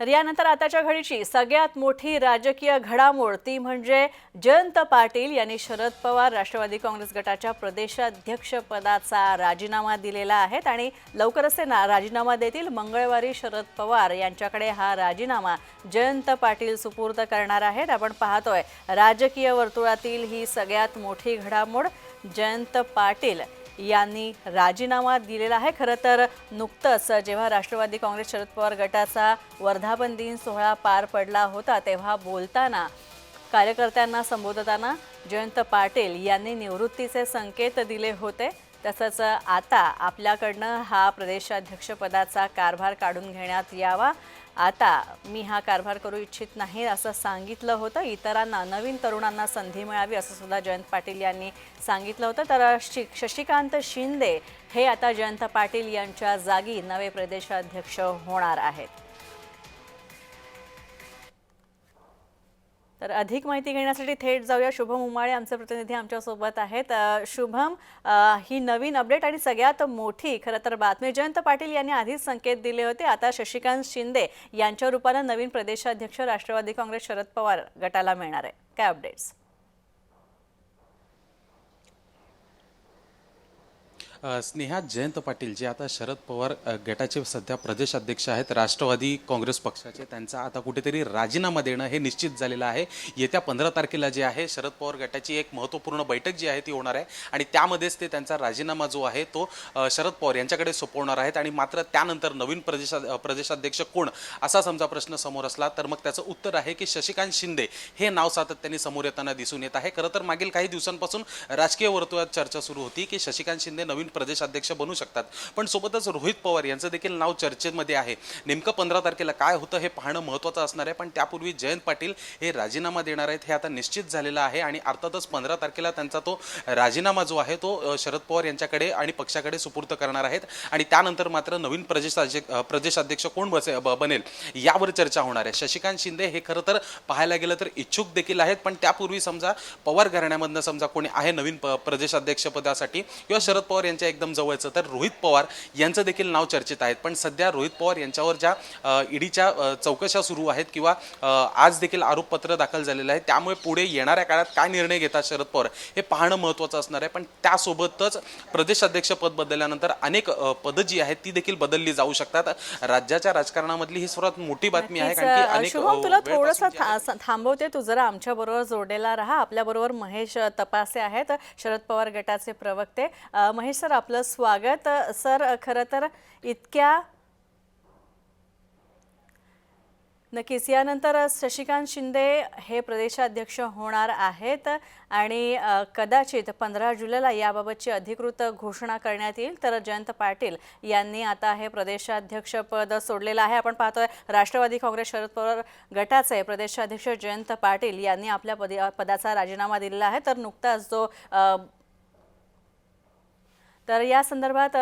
तर यानंतर आताच्या घडीची सगळ्यात मोठी राजकीय घडामोड ती म्हणजे जयंत पाटील यांनी शरद पवार राष्ट्रवादी काँग्रेस गटाच्या प्रदेशाध्यक्षपदाचा राजीनामा दिलेला आहे. आणि लवकरच ते ना राजीनामा देतील. मंगळवारी शरद पवार यांच्याकडे हा राजीनामा जयंत पाटील सुपूर्द करणार आहेत. आपण पाहतोय राजकीय वर्तुळातील ही सगळ्यात मोठी घडामोड जयंत पाटील यांनी राजीनामा दिलेला आहे. खरं तर नुकतंच जेव्हा राष्ट्रवादी काँग्रेस शरद पवार गटाचा वर्धापन दिन सोहळा पार पडला होता तेव्हा बोलताना कार्यकर्त्यांना संबोधताना जयंत पाटील यांनी निवृत्तीचे संकेत दिले होते. तसंच आता आपल्याकडनं हा प्रदेशाध्यक्षपदाचा कारभार काढून घेण्यात यावा. आता मी हा कारभार करू इच्छित नाही असं सांगितलं होतं. इतरांना नवीन तरुणांना संधी मिळावी असं सुद्धा जयंत पाटील यांनी सांगितलं होतं. तर शि शशिकांत शिंदे हे आता जयंत पाटील यांच्या जागी नवे प्रदेशाध्यक्ष होणार आहेत. तर अधिक माहिती घेण्यासाठी थेट जाऊया. शुभम उमाळे आमचे प्रतिनिधी आमच्यासोबत आहेत. शुभम ही नवीन अपडेट आणि सगळ्यात मोठी खरं तर बातमी जयंत पाटील यांनी आधीच संकेत दिले होते. आता शशिकांत शिंदे यांच्या रूपानं नवीन प्रदेशाध्यक्ष राष्ट्रवादी काँग्रेस शरद पवार गटाला मिळणार आहे. काय अपडेट्स स्नेहा जयंत पाटील जे आता शरद पवार गटाचे सध्या प्रदेशाध्यक्ष आहेत राष्ट्रवादी काँग्रेस पक्षाचे त्यांचा आता कुठेतरी राजीनामा देणं हे निश्चित झालेलं आहे. येत्या पंधरा तारखेला जे आहे शरद पवार गटाची एक महत्त्वपूर्ण बैठक जी आहे ती होणार आहे. आणि त्यामध्येच ते त्यांचा राजीनामा जो आहे तो शरद पवार यांच्याकडे सोपवणार आहेत. आणि मात्र त्यानंतर नवीन प्रदेशा प्रदेशाध्यक्ष कोण असा समजा प्रश्न समोर असला तर मग त्याचं उत्तर आहे की शशिकांत शिंदे. हे नाव सातत्याने समोर येताना दिसून येत आहे. खरं तर मागील काही दिवसांपासून राजकीय वर्तुळात चर्चा सुरू होती की शशिकांत शिंदे नवीन प्रदेशाध्यक्ष बनू शकतात. पण सोबतच रोहित पवार यांचं देखील नाव चर्चेमध्ये आहे. नेमकं पंधरा तारखेला काय होतं हे पाहणं महत्त्वाचं असणार आहे. पण त्यापूर्वी जयंत पाटील हे राजीनामा देणार आहेत हे आता निश्चित झालेलं आहे. आणि अर्थातच पंधरा तारखेला त्यांचा तो राजीनामा जो आहे तो शरद पवार यांच्याकडे आणि पक्षाकडे सुपूर्त करणार आहेत. आणि त्यानंतर मात्र नवीन प्रदेशाध्यक्ष प्रदेशाध्यक्ष कोण बसे ब- बनेल यावर चर्चा होणार आहे. शशिकांत शिंदे हे खरं तर पाहायला गेलं तर इच्छुक देखील आहेत. पण त्यापूर्वी समजा पवार घराण्यामधनं समजा कोणी आहे नवीन प प्रदेशाध्यक्ष पदासाठी किंवा शरद पवार यांच्या एकदम जवळचं. तर रोहित पवार यांचं देखील नाव चर्चेत आहेत. पण सध्या रोहित पवार यांच्यावर ज्या ईडीच्या चौकशा सुरू आहेत किंवा आज देखील आरोपपत्र दाखल झालेलं आहे. त्यामुळे पुढे येणाऱ्या काळात काय निर्णय घेतात शरद पवार हे पाहणं महत्त्वाचं असणार आहे. पण त्यासोबतच प्रदेशाध्यक्ष पद बदलल्यानंतर अनेक पदं जी आहेत ती देखील बदलली जाऊ शकतात. राज्याच्या राजकारणामधली ही सर्वात मोठी बातमी आहे. कारण की अनेक तुला थोडंसं थांबवते तू जरा. आमच्या बरोबर जोडलेला राहा. आपल्या बरोबर महेश तपासे आहेत. शरद पवार गटाचे प्रवक्ते. महेश सर आपलं स्वागत. सर खरं तर इतक्या नक्कीच यानंतर शशिकांत शिंदे हे प्रदेशाध्यक्ष होणार आहेत आणि कदाचित पंधरा जुलैला याबाबतची अधिकृत घोषणा करण्यात येईल. तर जयंत पाटील यांनी आता हे प्रदेशाध्यक्षपद सोडलेलं आहे. आपण पाहतोय राष्ट्रवादी काँग्रेस शरद पवार गटाचे प्रदेशाध्यक्ष जयंत पाटील यांनी आपल्या पदी पदाचा राजीनामा दिलेला आहे. तर नुकताच जो तर या संदर्भात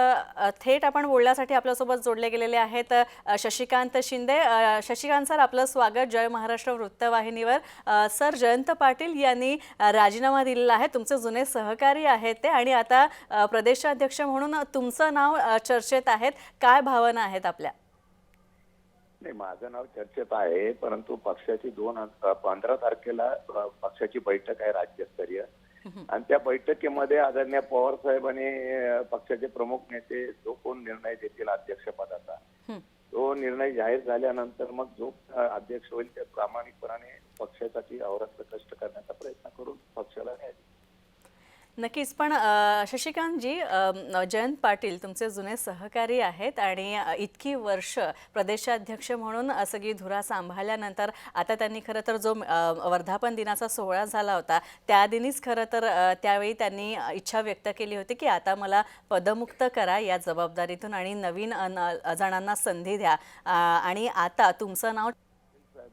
थेट आपण बोलण्यासाठी आपल्यासोबत जोडले गेलेले आहेत शशिकांत शिंदे. शशिकांत सर आपलं स्वागत जय महाराष्ट्र वृत्तवाहिनीवर. सर जयंत पाटील यांनी राजीनामा दिलेला आहे. तुमचे जुने सहकारी आहेत ते आणि आता प्रदेशाध्यक्ष म्हणून तुमचं नाव चर्चेत आहेत. काय भावना आहेत आपल्या? नाही माझं नाव चर्चेत आहे परंतु पक्षाची दोन पंधरा तारखेला पक्षाची बैठक आहे राज्यस्तरीय. आणि त्या बैठकीमध्ये आदरणीय पवार साहेब आणि पक्षाचे प्रमुख नेते जो कोण निर्णय देतील अध्यक्षपदाचा. तो निर्णय जाहीर झाल्यानंतर मग जो अध्यक्ष होईल ते प्रामाणिकपणाने पक्षासाठी अवरक्त कष्ट करण्याचा प्रयत्न करून पक्षाला न्याय. नक्कीच. पण शशिकांतजी जयंत पाटील तुमचे जुने सहकारी आहेत आणि इतकी वर्ष प्रदेशाध्यक्ष म्हणून सगळी धुरा सांभाळल्यानंतर आता त्यांनी खरं तर जो वर्धापन दिनाचा सोहळा झाला होता त्या दिनीच खरं तर त्यावेळी त्यांनी इच्छा व्यक्त केली होती की आता मला पदमुक्त करा या जबाबदारीतून आणि नवीन जणांना संधी द्या. आणि आता तुमचं नाव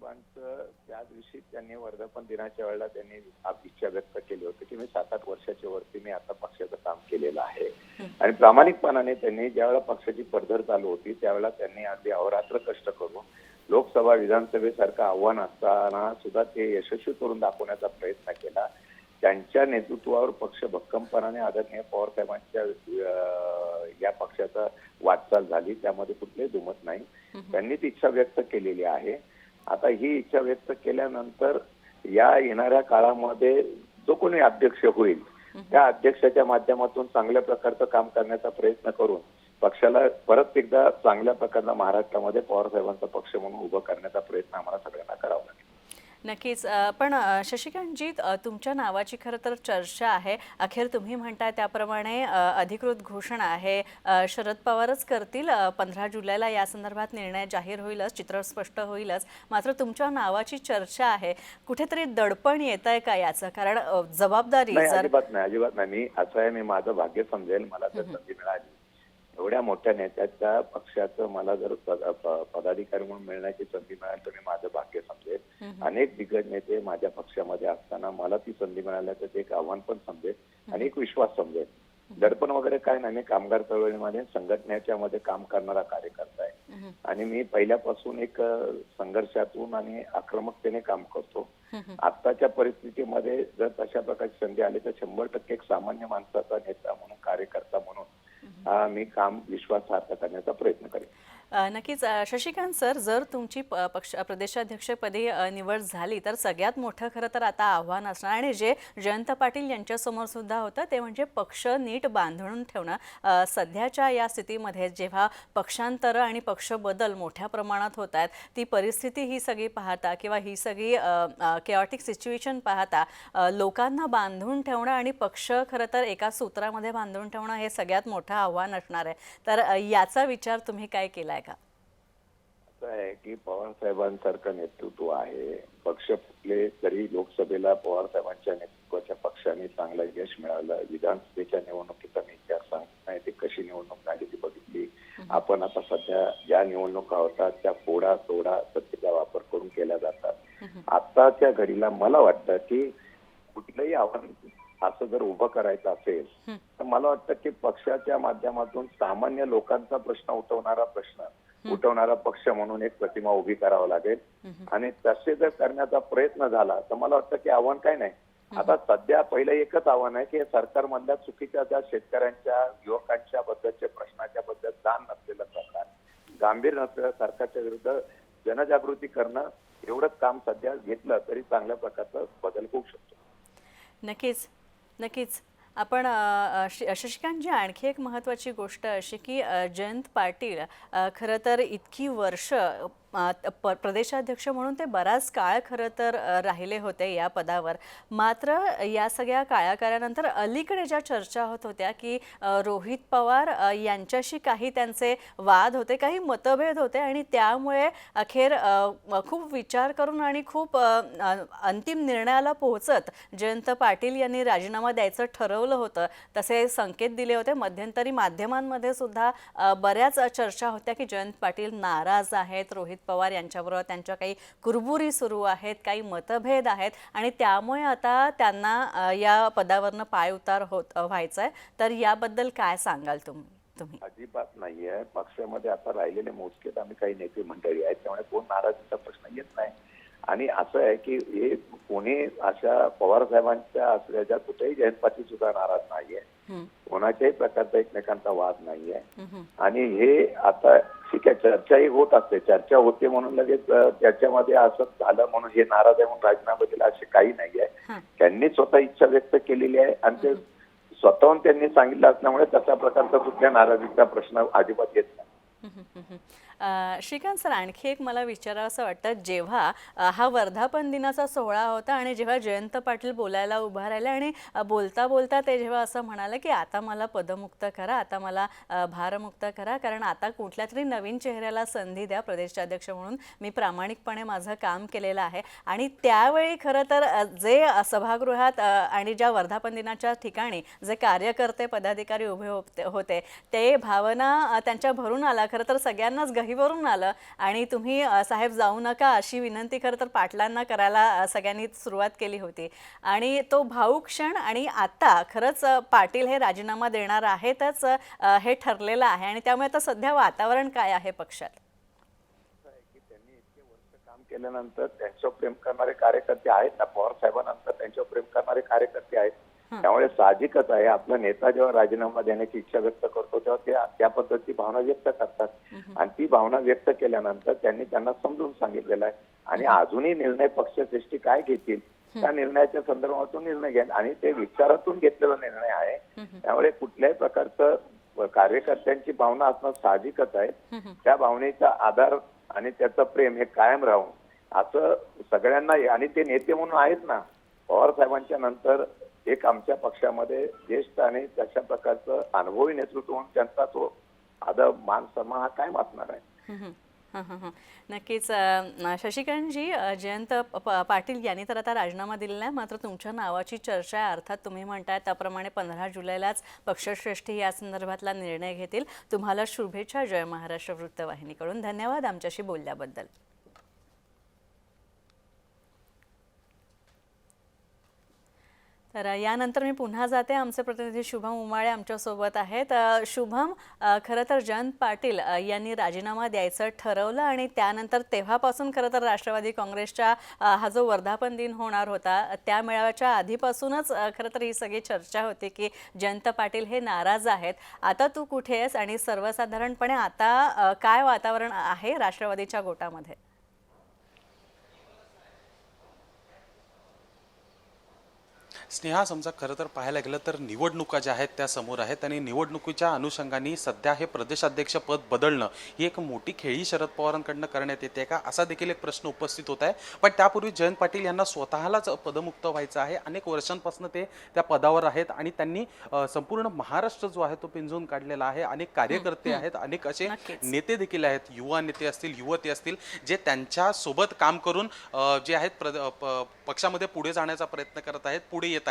साहेबांचं त्या दिवशी त्यांनी वर्धापन दिनाच्या वेळेला त्यांनी आप- इच्छा व्यक्त केली होती की मी सात आठ वर्षाच्या वरती मी आता पक्षाचं काम केलेलं आहे. आणि प्रामाणिकपणाने त्यांनी ज्यावेळेला पक्षाची पडझड चालू होती त्यावेळेला त्यांनी अगदी अहोरात्र कष्ट करून लोकसभा विधानसभेसारखं आव्हान असताना सुद्धा ते यशस्वी करून दाखवण्याचा प्रयत्न केला. त्यांच्या नेतृत्वावर पक्ष भक्कमपणाने आदरणीय पवार साहेबांच्या या पक्षाचा वाटचाल झाली. त्यामध्ये कुठलेही दुमत नाही. त्यांनीच इच्छा व्यक्त केलेली आहे. आता ही इच्छा व्यक्त केल्यानंतर या येणाऱ्या काळामध्ये जो कोणी अध्यक्ष होईल त्या अध्यक्षाच्या माध्यमातून चांगल्या प्रकारचं काम करण्याचा प्रयत्न करून पक्षाला परत एकदा चांगल्या प्रकारचा महाराष्ट्रामध्ये पवार साहेबांचा पक्ष म्हणून उभं करण्याचा प्रयत्न आम्हाला सगळ्यांना करावा लागेल. नक्कीच. पण शशिकांतजी तुमच्या नावाची खरं तर चर्चा आहे. अखेर तुम्ही म्हणताय त्याप्रमाणे अधिकृत घोषणा आहे. शरद पवारच करतील. पंधरा जुलैला या संदर्भात निर्णय जाहीर होईलच चित्र स्पष्ट होईलच. मात्र तुमच्या नावाची चर्चा आहे. कुठेतरी दडपण येत आहे का याचं? कारण जबाबदारी अजिबात नाही अजिबात नाही. मी असं आहे मी माझं भाग्य समजेल. मला संधी मिळाली. एवढ्या मोठ्या नेत्याच्या पक्षाचं मला जर पदाधिकारी म्हणून मिळण्याची संधी मिळाली तर मी माझं भाग्य समजेल अनेक दिग्गज नेते माझ्या पक्षामध्ये असताना मला ती संधी मिळाल्याचं ते एक आव्हान पण समजेल आणि एक विश्वास समजेल दडपण वगैरे काय नाही मी कामगार चळवळीमध्ये संघटनेच्या मध्ये काम करणारा कार्यकर्ता आहे. आणि मी पहिल्यापासून एक संघर्षातून आणि आक्रमकतेने काम करतो. आत्ताच्या परिस्थितीमध्ये जर तशा प्रकारची संधी आली तर शंभर टक्के एक सामान्य माणसाचा नेता म्हणून कार्यकर्ता म्हणून मी काम विश्वासार्थ करण्याचा प्रयत्न करेन. नक्कीच शशिकांत सर जर तुमची प- पक्ष प्रदेशाध्यक्षपदी निवड झाली तर सगळ्यात मोठं खरं तर आता आव्हान असणार आणि जे जयंत पाटील यांच्यासमोर सुद्धा होतं ते म्हणजे पक्ष नीट बांधून ठेवणं. सध्याच्या या स्थितीमध्ये जेव्हा पक्षांतर आणि पक्ष बदल मोठ्या प्रमाणात होत आहेत ती परिस्थिती ही सगळी पाहता किंवा ही सगळी केऑटिक सिच्युएशन पाहता लोकांना बांधून ठेवणं आणि पक्ष खरं तर एका सूत्रामध्ये बांधून ठेवणं हे सगळ्यात मोठं आव्हान असणार आहे. तर याचा विचार तुम्ही काय केला का? असं आहे की पवार साहेबांसारखं नेतृत्व आहे. पक्ष फुटले तरी लोकसभेला पवार साहेबांच्या नेतृत्वाच्या पक्षाने चांगलं यश मिळालं. विधानसभेच्या निवडणुकीचा मी इतिहास सांगत नाही. ती कशी निवडणूक झाली ती बघितली. आपण आता सध्या ज्या निवडणुका होतात त्या फोडा तोडा सत्तेचा वापर करून केल्या जातात. आताच्या घडीला मला वाटतं की कुठलंही आव्हान असं जर उभं करायचं असेल तर मला वाटतं की पक्षाच्या माध्यमातून सामान्य लोकांचा प्रश्न उठवणारा प्रश्न उठवणारा पक्ष म्हणून एक प्रतिमा उभी करावा लागेल. आणि तसे जर करण्याचा प्रयत्न झाला तर मला वाटतं की आव्हान काय नाही. आता सध्या पहिलं एकच आव्हान आहे की सरकारमधल्या चुकीच्या ज्या शेतकऱ्यांच्या युवकांच्या बद्दलच्या प्रश्नाच्या बद्दल जाण नसलेलं सरकार गांभीर नसलेलं सरकारच्या विरुद्ध जनजागृती करणं एवढंच काम सध्या घेतलं तरी चांगल्या प्रकारचा बदल होऊ शकतो. नक्कीच. नक्कीच. आपण अ, अ, शशिकांतजी आणखी एक महत्त्वाची गोष्ट अशी की जयंत पाटील खरं तर इतकी वर्ष प्रदेशाध्यक्ष म्हणून ते बराच काळ खरं तर राहिले होते या पदावर. मात्र या सगळ्या काळाकारानंतर अलीकडे ज्या चर्चा होत होत्या की रोहित पवार यांच्याशी काही त्यांचे वाद होते काही मतभेद होते आणि त्यामुळे अखेर खूप विचार करून आणि खूप अंतिम निर्णयाला पोहोचत जयंत पाटील यांनी राजीनामा द्यायचं ठरवलं होतं. तसे संकेत दिले होते. मध्यंतरी माध्यमांमध्ये सुद्धा बऱ्याच चर्चा होत्या की जयंत पाटील नाराज आहेत रोहित पवार यांच्याबरोबर त्यांच्या काही कुरबुरी सुरू आहेत काही मतभेद आहेत आणि त्यामुळे आता त्यांना या पदावरनं पाय उतार होत व्हायचा आहे तर याबद्दल काय सांगाल तुम्ही तुम्ही? अजिबात नाहीये. पक्षामध्ये आता राहिलेले मोजकेच आम्ही काही नेते मंडळी आहेत त्यामुळे कोण नाराजीचा प्रश्न येत नाही. आणि असं आहे की हे कोणी अशा पवार साहेबांच्या असल्याच्या कुठेही जयंत पाटील सुद्धा नाराज नाहीये. कोणाच्याही प्रकारचा एकमेकांचा वाद नाहीये. आणि हे आता ठीक आहे चर्चाही होत असते. चर्चा होते म्हणून लगेच त्याच्यामध्ये असं झालं म्हणून हे नाराज आहे म्हणून राजीनामा दिला असे काही नाहीये हं. त्यांनी स्वतः इच्छा व्यक्त केलेली आहे आणि ते स्वतःहून त्यांनी सांगितलं असल्यामुळे तशा प्रकारचा कुठल्या नाराजीचा प्रश्न अजिबात येत नाही. श्रीकांत सर आणखी एक मला विचारावं असं वाटतं जेव्हा हा वर्धापन दिनाचा सोहळा होता आणि जेव्हा जयंत पाटील बोलायला उभा राहिला आणि बोलता बोलता ते जेव्हा असं म्हणाले की आता मला पदमुक्त करा आता मला भारमुक्त करा कारण आता कुठल्या तरी नवीन चेहऱ्याला संधी द्या प्रदेशाध्यक्ष म्हणून मी प्रामाणिकपणे माझं काम केलेलं आहे. आणि त्यावेळी खरं तर जे सभागृहात आणि ज्या वर्धापन दिनाच्या ठिकाणी जे कार्यकर्ते पदाधिकारी उभे होते ते भावना त्यांच्या भरून आला खरं तर सगळ्यांनाच गहीवरून आलं. आणि तुम्ही साहेब जाऊ नका अशी विनंती खरं तर पाटलांना करायला सगळ्यांनी सुरुवात केली होती. आणि तो भाऊ क्षण आणि आता खरंच पाटील हे राजीनामा देणार आहेतच हे ठरलेलं आहे. आणि त्यामुळे आता सध्या वातावरण काय आहे पक्षात? की त्यांनी इतके काम केल्यानंतर त्यांच्यावर प्रेम करणारे कार्यकर्ते आहेत ना पवार साहेबांनंतर त्यांच्यावर प्रेम करणारे कार्यकर्ते आहेत. त्यामुळे साहजिकच आहे. आपला नेता जेव्हा राजीनामा देण्याची इच्छा व्यक्त करतो तेव्हा ते त्या पद्धती भावना व्यक्त करतात. आणि ती भावना व्यक्त केल्यानंतर त्यांनी त्यांना समजून सांगितलेलं आहे. आणि अजूनही निर्णय पक्षश्रेष्ठी काय घेतील त्या निर्णयाच्या संदर्भातून निर्णय घ्या आणि ते विचारातून घेतलेला निर्णय आहे. त्यामुळे कुठल्याही प्रकारचं कार्यकर्त्यांची भावना असणं साहजिकच आहे. त्या भावनेचा आधार आणि त्याचं प्रेम हे कायम राहून असं सगळ्यांना आणि ते नेते म्हणून आहेत ना पवार साहेबांच्या नंतर एक आमच्या पक्षामध्ये ज्येष्ठ आणि तशा प्रकारचं अनुभवी नेतृत्व म्हणून त्यांचा तो आदर मान सन्मान हा काय असणार आहे. नक्कीच अं, शशिकांतजी जयंत पाटील यांनी तर आता राजीनामा दिलेला आहे. मात्र तुमच्या नावाची चर्चा आहे अर्थात तुम्ही म्हणताय त्याप्रमाणे पंधरा जुलैलाच पक्षश्रेष्ठी या संदर्भातला निर्णय घेतील. तुम्हाला शुभेच्छा जय महाराष्ट्र वृत्तवाहिनीकडून. धन्यवाद आमच्याशी बोलल्याबद्दल. तर यानंतर मी पुन्हा जाते. आमचे प्रतिनिधी शुभम उमाळे आमच्यासोबत आहेत. शुभम खरं तर जयंत पाटील यांनी राजीनामा द्यायचं ठरवलं आणि त्यानंतर तेव्हापासून खरं तर राष्ट्रवादी काँग्रेसच्या हा जो वर्धापन दिन होणार होता त्या मेळाव्याच्या आधीपासूनच खरं तर ही सगळी चर्चा होती की जयंत पाटील हे नाराज आहेत. आता तू कुठे आहेस आणि सर्वसाधारणपणे आता काय वातावरण आहे राष्ट्रवादीच्या गोटामध्ये? स्नेहा समजा खरं तर पाहायला गेलं तर निवडणुका ज्या आहेत त्या समोर आहेत आणि निवडणुकीच्या अनुषंगाने सध्या हे प्रदेशाध्यक्ष पद बदलणं ही एक मोठी खेळी शरद पवारांकडनं करण्यात येते का? असा देखील एक प्रश्न उपस्थित होत आहे. पण त्यापूर्वी जयंत पाटील यांना स्वतःलाच पदमुक्त व्हायचं आहे. अनेक वर्षांपासून ते त्या पदावर आहेत आणि त्यांनी संपूर्ण महाराष्ट्र जो आहे तो पिंजून काढलेला आहे. अनेक कार्यकर्ते आहेत अनेक असे. नेते देखील आहेत युवा नेते असतील युवती असतील जे त्यांच्यासोबत काम करून जे आहेत पक्षामध्ये पुढे जाण्याचा प्रयत्न करत आहेत पुढे येत आहेत.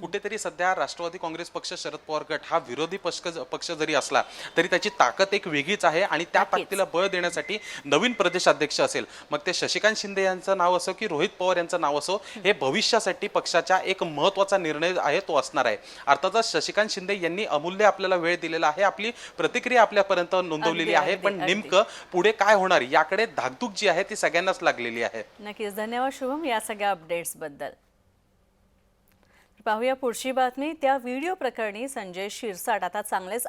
कुठेतरी सध्या राष्ट्रवादी काँग्रेस पक्ष शरद पवार गट हा विरोधी पक्ष पक्ष जरी असला तरी त्याची ताकद एक वेगळीच आहे आणि त्या. ताकदीला बळ देण्यासाठी नवीन प्रदेशाध्यक्ष असेल. मग ते शशिकांत शिंदे यांचं नाव असो की रोहित पवार यांचं नाव असो हे भविष्यासाठी पक्षाच्या एक महत्त्वाचा निर्णय आहे तो असणार आहे. अर्थातच शशिकांत शिंदे यांनी अमूल्य आपल्याला वेळ दिलेला आहे आपली प्रतिक्रिया आपल्यापर्यंत नोंदवलेली आहे. पण. नेमकं पुढे काय होणार? याकडे धाकधूक जी आहे ती सगळ्यांनाच लागलेली आहे. नक्कीच. धन्यवाद शुभम या सगळ्या अपडेट्सबद्दल पाहूया पुढची बातमी. त्या व्हिडिओ प्रकरणी संजय शिरसाट आता चांगलेच